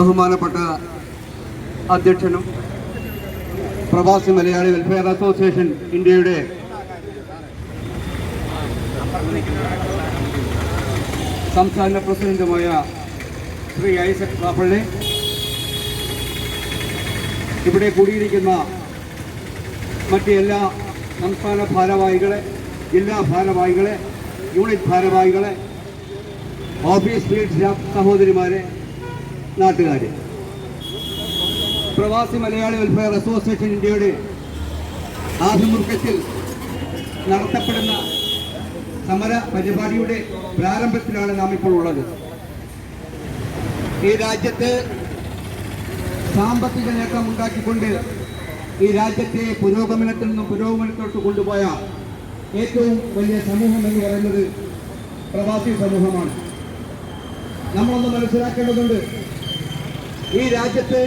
ബഹുമാനപ്പെട്ട അധ്യക്ഷനും പ്രവാസി മലയാളി വെൽഫെയർ അസോസിയേഷൻ ഇന്ത്യയുടെ സംസ്ഥാന പ്രസിഡന്റുമായ ശ്രീ ഐസക് പാപ്പള്ളി ഇവിടെ കൂടിയിരിക്കുന്ന മറ്റ് എല്ലാ സംസ്ഥാന ഭാരവാഹികളെ ജില്ലാ ഭാരവാഹികളെ യൂണിറ്റ് ഭാരവാഹികളെ ഓഫീസ് ഫീൽഡ് സഹോദരിമാരെ നാട്ടുകാരെ. പ്രവാസി മലയാളി വെൽഫെയർ അസോസിയേഷൻ ഇന്ത്യയുടെ ആഭിമുഖ്യത്തിൽ നടത്തപ്പെടുന്ന സമര പരിപാടിയുടെ പ്രാരംഭത്തിലാണ് നാം ഇപ്പോൾ ഉള്ളത്. ഈ രാജ്യത്ത് സാമ്പത്തിക നേട്ടം ഉണ്ടാക്കിക്കൊണ്ട് ഈ രാജ്യത്തെ പുരോഗമനത്തിൽ നിന്നും പുരോഗമനത്തോട്ട് കൊണ്ടുപോയ ഏറ്റവും വലിയ സമൂഹം എന്ന് പറയുന്നത് പ്രവാസി സമൂഹമാണ്. നമ്മളൊന്ന് മനസ്സിലാക്കേണ്ടതുണ്ട് ഈ രാജ്യത്തെ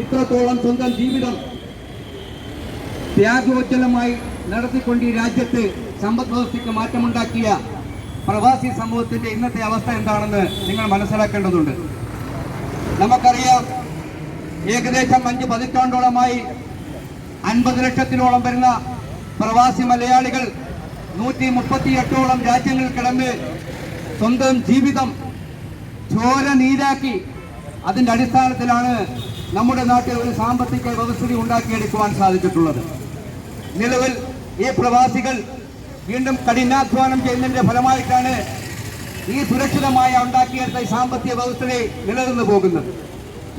ഇത്രത്തോളം സ്വന്തം ജീവിതം ത്യാഗോജ്ജലമായി നടത്തിക്കൊണ്ട് ഈ രാജ്യത്ത് സമ്പദ് വ്യവസ്ഥയ്ക്ക് മാറ്റമുണ്ടാക്കിയ പ്രവാസി സമൂഹത്തിന്റെ ഇന്നത്തെ അവസ്ഥ എന്താണെന്ന് നിങ്ങൾ മനസ്സിലാക്കേണ്ടതുണ്ട്. നമുക്കറിയാം ഏകദേശം അഞ്ച് പതിറ്റാണ്ടോളമായി അൻപത് ലക്ഷത്തിനോളം വരുന്ന പ്രവാസി മലയാളികൾ നൂറ്റി മുപ്പത്തി എട്ടോളം രാജ്യങ്ങളിൽ കിടന്ന് സ്വന്തം ജീവിതം ചോര നീരാക്കി അതിന്റെ അടിസ്ഥാനത്തിലാണ് നമ്മുടെ നാട്ടിൽ ഒരു സാമ്പത്തിക വ്യവസ്ഥിതി ഉണ്ടാക്കിയെടുക്കുവാൻ സാധിച്ചിട്ടുള്ളത്. നിലവിൽ ഈ പ്രവാസികൾ വീണ്ടും കഠിനാധ്വാനം ചെയ്യുന്നതിന്റെ ഫലമായിട്ടാണ് ഈ സുരക്ഷിതമായ ഉണ്ടാക്കിയെടുത്ത ഈ സാമ്പത്തിക വ്യവസ്ഥയെ നിലനിന്ന് പോകുന്നത്.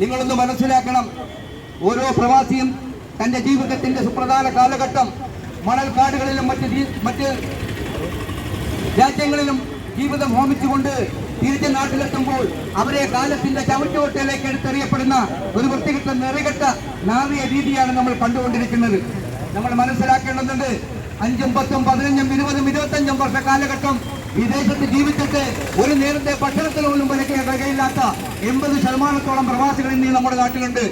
നിങ്ങളൊന്ന് മനസ്സിലാക്കണം ഓരോ പ്രവാസിയും തന്റെ ജീവിതത്തിന്റെ സുപ്രധാന കാലഘട്ടം മണൽക്കാടുകളിലും മറ്റ് മറ്റ് രാജ്യങ്ങളിലും ജീവിതം ഹോമിച്ചുകൊണ്ട് തിരിച്ച് നാട്ടിലെത്തുമ്പോൾ അവരെ കാലത്തിന്റെ ചവിട്ടുകൊട്ടയിലേക്ക് എടുത്തെറിയപ്പെടുന്ന ഒരു വൃത്തികെട്ട നിറകെട്ട നാറിയ രീതിയാണ് നമ്മൾ കണ്ടുകൊണ്ടിരിക്കുന്നത്. നമ്മൾ മനസ്സിലാക്കേണ്ടതുണ്ട് അഞ്ചും പത്തും പതിനഞ്ചും ഇരുപതും ഇരുപത്തഞ്ചും വർഷ കാലഘട്ടം വിദേശത്ത് ജീവിച്ചിട്ട് ഒരു നേരത്തെ ഭക്ഷണത്തിൽ പോലും വിലക്കാൻ കഴിയില്ലാത്ത എൺപത് ശതമാനത്തോളം പ്രവാസികൾ ഇന്ന് നമ്മുടെ നാട്ടിലുണ്ട്.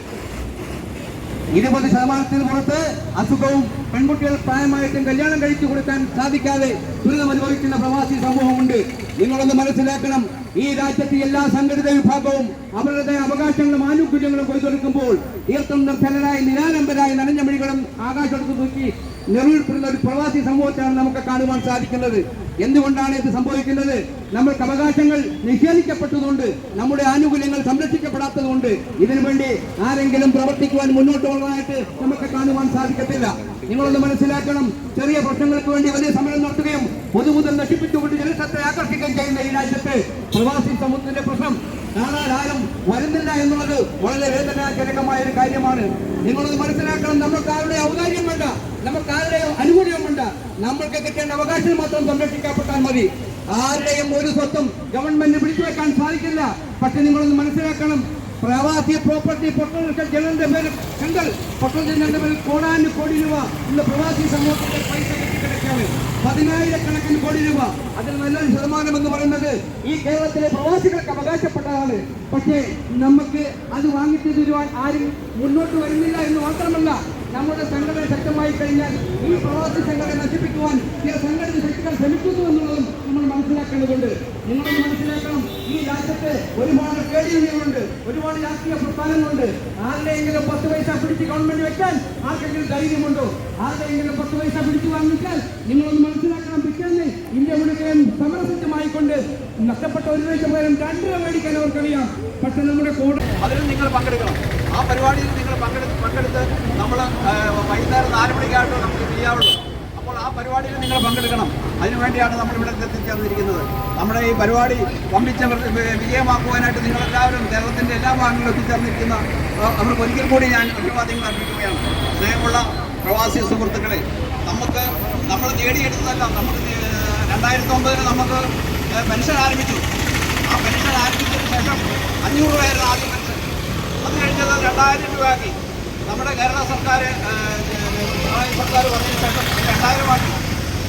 ഇരുപത് ശതമാനത്തിന് പുറത്ത് അസുഖവും പെൺകുട്ടികൾ പ്രായമായിട്ടും കല്യാണം കഴിച്ചു കൊടുക്കാൻ സാധിക്കാതെ ദുരിതം അനുഭവിക്കുന്ന പ്രവാസി സമൂഹമുണ്ട്. നിങ്ങളൊന്ന് മനസ്സിലാക്കണം ഈ രാജ്യത്തെ എല്ലാ സംഘടിത വിഭാഗവും അവരുടെ അവകാശങ്ങളും ആനുകൂല്യങ്ങളും കൊയ്തെടുക്കുമ്പോൾ തീർത്ഥം നിർദ്ധനരായി നിരാലംബരായി നനഞ്ഞ മിഴികളും ആകാശത്ത് നോക്കി നിറവിൽപ്പെടുന്ന ഒരു പ്രവാസി സമൂഹത്തെയാണ് നമുക്ക് കാണുവാൻ സാധിക്കുന്നത്. എന്തുകൊണ്ടാണ് ഇത് സംഭവിക്കുന്നത്? നമ്മൾക്ക് അവകാശങ്ങൾ നിഷേധിക്കപ്പെട്ടതുകൊണ്ട് നമ്മുടെ ആനുകൂല്യങ്ങൾ സംരക്ഷിക്കപ്പെടാത്തതുകൊണ്ട് ഇതിനു വേണ്ടി ആരെങ്കിലും പ്രവർത്തിക്കുവാൻ മുന്നോട്ട് പോകുന്നതായിട്ട് നമുക്ക് കാണുവാൻ സാധിക്കത്തില്ല. നിങ്ങളൊന്ന് മനസ്സിലാക്കണം ചെറിയ പ്രശ്നങ്ങൾക്ക് വേണ്ടി വലിയ സമരം നടത്തുകയും പൊതുമുതൽ നശിപ്പിച്ചുകൊണ്ട് ജനസത്തെ ആകർഷിക്കുകയും ചെയ്യുന്ന ഈ രാജ്യത്ത് പ്രവാസി സമൂഹത്തിന്റെ പ്രശ്നം കാണാനാരും വരുന്നില്ല എന്നുള്ളത് വളരെ വേദനാജനകമായ ഒരു കാര്യമാണ്. നിങ്ങളൊന്ന് മനസ്സിലാക്കണം നമുക്ക് ആരുടെ വേണ്ട നമുക്ക് ആരുടെ അനുകൂല്യം വേണ്ട നമ്മൾക്ക് കിട്ടേണ്ട അവകാശം മാത്രം സംരക്ഷിക്കപ്പെട്ടാൽ മതി. ആരുടെയും ഒരു സ്വത്തും ഗവൺമെന്റ് പിടിച്ചു വെക്കാൻ സാധിക്കില്ല. പക്ഷെ നിങ്ങളൊന്ന് മനസ്സിലാക്കണം. പ്രവാസി പ്രോപ്പർട്ടി പൊട്ടൽ ജനന്റെ പേര് കണ്ടൽ പൊട്ടൽ ജനന്റെ പേരിൽ കോടാനു കോടി രൂപ. ഇന്ന് പ്രവാസി സമൂഹത്തിന്റെ പൈസ കെട്ടിക്കിടക്കാണ് പതിനായിരക്കണക്കിന് കോടി രൂപ. അതിൽ നല്ലൊരു ശതമാനം എന്ന് പറയുന്നത് ഈ കേരളത്തിലെ പ്രവാസികൾക്ക് അവകാശപ്പെട്ടതാണ്. പക്ഷേ നമുക്ക് അത് വാങ്ങിച്ചു തരുവാൻ ആരും മുന്നോട്ട് വരുന്നില്ല എന്ന് മാത്രമല്ല നമ്മുടെ സംഘടന ശക്തമായി കഴിഞ്ഞാൽ ഈ പ്രവാസി സംഘടന നശിപ്പിക്കുവാൻ ചില സംഘടിത ശക്തികൾ ശ്രമിക്കുന്നു എന്നുള്ളതും നമ്മൾ മനസ്സിലാക്കേണ്ടതുണ്ട്. നിങ്ങളും മനസ്സിലാക്കണം. ഈ രാജ്യത്ത് ഒരുപാട് പേടിയുണ്ട് ഒരുപാട് രാഷ്ട്രീയ പ്രസ്ഥാനങ്ങളുണ്ട്. ആരുടെയെങ്കിലും പത്ത് പൈസ പിടിച്ച് ഗവൺമെന്റ് വെക്കാൻ ആർക്കെങ്കിലും ധൈര്യമുണ്ടോ? ആരുടെയെങ്കിലും പത്ത് പൈസ പിടിച്ച് വാങ്ങിച്ചാൽ നിങ്ങളൊന്ന് മനസ്സിലാക്കണം പിറ്റേന്ന് ഇന്ത്യ മുഴുവൻ സമരസജ്ജമായിക്കൊണ്ട് നഷ്ടപ്പെട്ട ഒരു ലക്ഷം പേരും രണ്ടര മേടിക്കാൻ അവർക്കറിയാം. പക്ഷെ നമ്മുടെ കൂടെ അതിലും നിങ്ങൾ പങ്കെടുക്കണം. ആ പരിപാടിയിൽ നിങ്ങൾ പങ്കെടുത്ത് പരിപാടിയിൽ നിങ്ങൾ പങ്കെടുക്കണം. അതിനുവേണ്ടിയാണ് നമ്മൾ ഇവിടെ എത്തിച്ചേർന്നിരിക്കുന്നത്. നമ്മുടെ ഈ പരിപാടി വമ്പിച്ച വിജയമാക്കുവാനായിട്ട് നിങ്ങളെല്ലാവരും കേരളത്തിന്റെ എല്ലാ ഭാഗങ്ങളിലും എത്തിച്ചേർന്നിരിക്കുന്ന അവർക്ക് ഒരിക്കൽ കൂടി ഞാൻ അഭിവാദ്യങ്ങൾ അർപ്പിക്കുകയാണ്. സ്നേഹമുള്ള പ്രവാസി സുഹൃത്തുക്കളെ നമുക്ക് നമ്മൾ നേടിയെടുത്തതല്ല നമുക്ക് രണ്ടായിരത്തി ഒമ്പതിന് നമുക്ക് പെൻഷൻ ആരംഭിച്ചു. ആ പെൻഷൻ ആരംഭിച്ചതിന് ശേഷം അഞ്ഞൂറ് രൂപയായിരുന്നു ആദ്യം പെൻഷൻ. അത് കഴിഞ്ഞത് രണ്ടായിരം രൂപയാക്കി. നമ്മുടെ കേരള സർക്കാർ സർക്കാർ വന്നതിന് ശേഷം രണ്ടായിരമാക്കി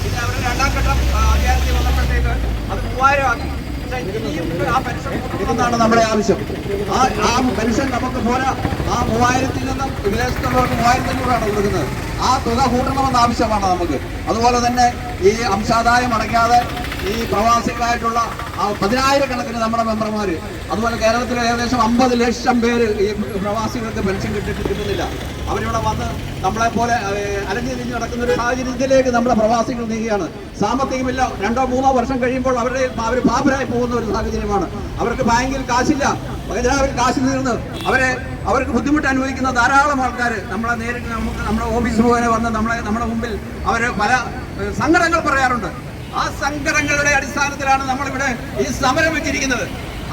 പിന്നെ അവർ രണ്ടാം ഘട്ടം ആ, അധികാരത്തിൽ വന്നപ്പോഴത്തേക്ക് അത് മൂവായിരം കൂട്ടണമെന്നാണ് നമ്മുടെ ആവശ്യം. ആ ആ പെൻഷൻ നമുക്ക് പോരാ. ആ മൂവായിരത്തിൽ നിന്നും വിദേശത്തുള്ളവർക്ക് മൂവായിരത്തി അഞ്ഞൂറാണ് കൊടുക്കുന്നത്. ആ തുക കൂട്ടണമെന്ന ആവശ്യമാണ് നമുക്ക്. അതുപോലെ തന്നെ ഈ അംശാദായം അടയ്ക്കാതെ ഈ പ്രവാസികളായിട്ടുള്ള ആ പതിനായിരക്കണക്കിന് നമ്മുടെ മെമ്പർമാർ അതുപോലെ കേരളത്തിലെ ഏകദേശം അമ്പത് ലക്ഷം പേര് ഈ പ്രവാസികൾക്ക് പെൻഷൻ കിട്ടിയിട്ട് കിട്ടുന്നില്ല. അവരിവിടെ വന്ന് നമ്മളെ പോലെ അലഞ്ഞു തിരിഞ്ഞ് നടക്കുന്ന ഒരു സാഹചര്യത്തിലേക്ക് നമ്മുടെ പ്രവാസികൾ നീങ്ങുകയാണ്. സാമ്പത്തികമില്ല. രണ്ടോ മൂന്നോ വർഷം കഴിയുമ്പോൾ അവരുടെ അവർ പാപരായി പോകുന്ന ഒരു സാഹചര്യമാണ്. അവർക്ക് ബാങ്കിൽ കാശില്ല. അവർ കാശ് നിന്ന് അവരെ അവർക്ക് ബുദ്ധിമുട്ട് അനുഭവിക്കുന്ന ധാരാളം ആൾക്കാർ നമ്മളെ നേരിട്ട് നമുക്ക് നമ്മുടെ ഓഫീസ് മുഖേന വന്ന് നമ്മളെ നമ്മുടെ മുമ്പിൽ അവർ പല സങ്കടങ്ങൾ പറയാറുണ്ട്. ആ സങ്കടങ്ങളുടെ അടിസ്ഥാനത്തിലാണ് നമ്മളിവിടെ ഈ സമരം വെച്ചിരിക്കുന്നത്.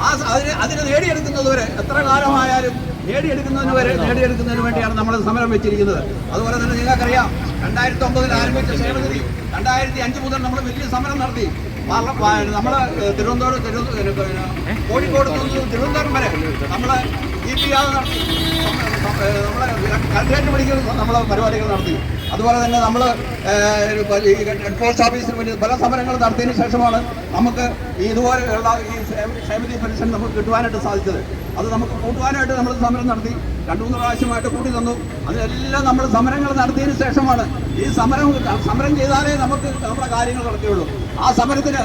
ആ അതിന് അതിന് നേടിയെടുക്കുന്നത് വരെ എത്ര കാലമായാലും നേടിയെടുക്കുന്നതിന് വരെ നേടിയെടുക്കുന്നതിന് വേണ്ടിയാണ് നമ്മൾ സമരം വെച്ചിരിക്കുന്നത്. അതുപോലെ തന്നെ നിങ്ങൾക്കറിയാം രണ്ടായിരത്തി ഒമ്പതിൽ ആരംഭിച്ച ക്ഷേമനിധി രണ്ടായിരത്തി അഞ്ച് മുതൽ നമ്മൾ വലിയ സമരം നടത്തി. നമ്മൾ തിരുവനന്തപുരം കോഴിക്കോട് തിരുവനന്തപുരം വരെ നമ്മൾ നടത്തി. നമ്മൾ കൽക്കേറ്റ് പഠിക്കുന്ന നമ്മൾ പരിപാടികൾ നടത്തി. അതുപോലെ തന്നെ നമ്മൾ ഹെഡ് പോസ്റ്റ് ഓഫീസിന് വേണ്ടി പല സമരങ്ങൾ നടത്തിയതിനു ശേഷമാണ് നമുക്ക് ഈ ഇതുപോലെയുള്ള ഈ ക്ഷേമതി പെൻഷൻ നമുക്ക് കിട്ടുവാനായിട്ട് സാധിച്ചത്. അത് നമുക്ക് കൂട്ടുവാനായിട്ട് നമ്മൾ സമരം നടത്തി രണ്ടു മൂന്ന് പ്രാവശ്യമായിട്ട് കൂട്ടി തന്നു. അതിലെല്ലാം നമ്മൾ സമരങ്ങൾ നടത്തിയതിനു ശേഷമാണ് ഈ സമരം സമരം ചെയ്താലേ നമുക്ക് നമ്മുടെ കാര്യങ്ങൾ നടക്കുകയുള്ളൂ. ആ സമരത്തിന്